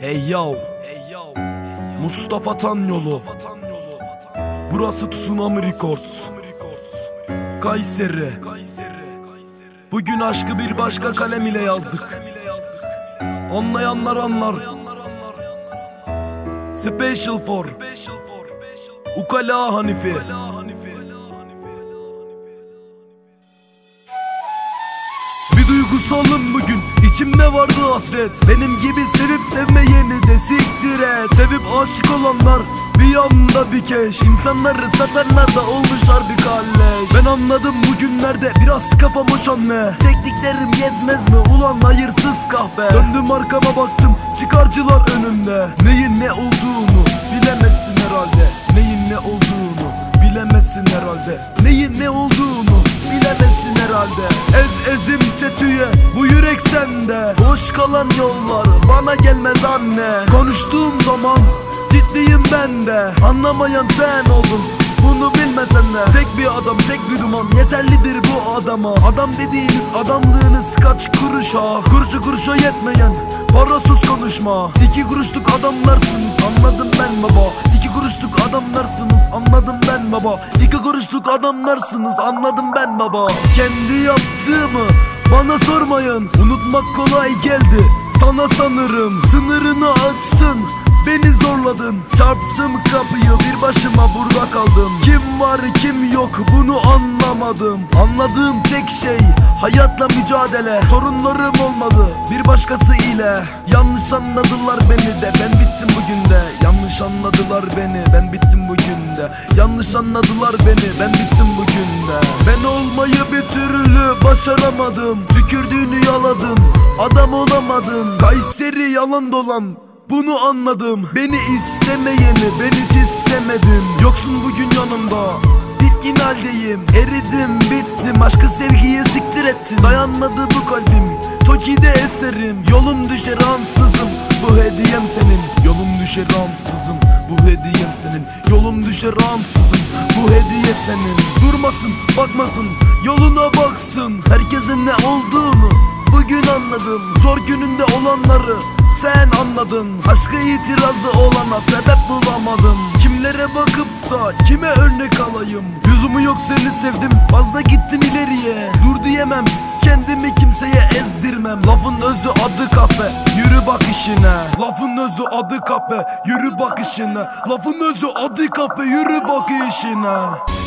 Hey yo, Mustafa Tan yolu. Burası Tsunami Records. Kayseri. Bugün aşkı bir başka kalem ile yazdık. Anlayanlar anlar. Special for Ukala Hanifi. Bir duygusalım bugün içimde vardı hasret. Benim gibi sevip sevmeyeni de siktir et. Sevip aşık olanlar bir anda bir keş. İnsanları satanlar da olmuş harbi kalleş. Ben anladım bugünlerde biraz kafa boş anne Çektiklerim yetmez mi? Ulan hayırsız kahve Döndüm arkama baktım çıkarcılar önümde. Neyin ne olduğunu bilemezsin herhalde. Neyin ne olduğunu bilemezsin herhalde. Neyin ne olduğunu bilemezsin herhalde. Ez ezim tetüye bu yürek sende. Boş kalan yollar bana gelmez anne. Konuştuğum zaman ciddiyim ben de. Anlamayan sen oldun bunu bilmesen de. Tek bir adam tek bir duman yeterlidir bu adama. Adam dediğiniz adamlığınız kaç kuruşa Kuruşu kuruşa yetmeyen parasız konuşma. İki kuruşluk adamlarsınız anladım ben baba. İki kuruşluk adamlarsınız anladım ben baba. İki kuruşluk adamlarsınız anladım ben baba. Kendi yaptığımı bana sormayın Unutmak kolay geldi. Sana sanırım Sınırını açtın Beni zorladın Çarptım kapıyı bir başıma burada kaldım. Kim var kim yok bunu anlamadım. Anladığım tek şey hayatla mücadele. Sorunlarım olmadı bir başkası ile. Yanlış anladılar beni de ben bittim bugün de. Yanlış anladılar beni ben bittim bugün de. Yanlış anladılar beni ben bittim bugün de. Ben olmayı bir türlü başaramadım. Tükürdüğünü yaladın adam olamadın. Kayseri yalan dolan bunu anladım. Beni istemeyeni ben hiç istemedim. Yoksun bugün yanımda. Bitkin haldeyim. Eridim bittim. Aşkı sevgiye siktir ettin. Dayanmadı bu kalbim. Toki'de eserim. Yolum düşer ansızın. Bu hediyem senin. Yolum düşer ansızın. Bu hediyem senin. Yolum düşer ansızın. Bu hediye senin. Durmasın bakmasın. Yoluna baksın. Herkesin ne olduğunu Bugün anladım. Zor gününde olanları sen anladın. Aşka itirazı olana sebep bulamadım. Kimlere bakıp da kime örnek alayım? Yüzümü yok seni sevdim fazla gittim ileriye. Dur diyemem kendimi kimseye ezdirmem. Lafın özü adı kafe yürü bak işine. Lafın özü adı kafe yürü bak işine. Lafın özü adı kafe yürü bak işine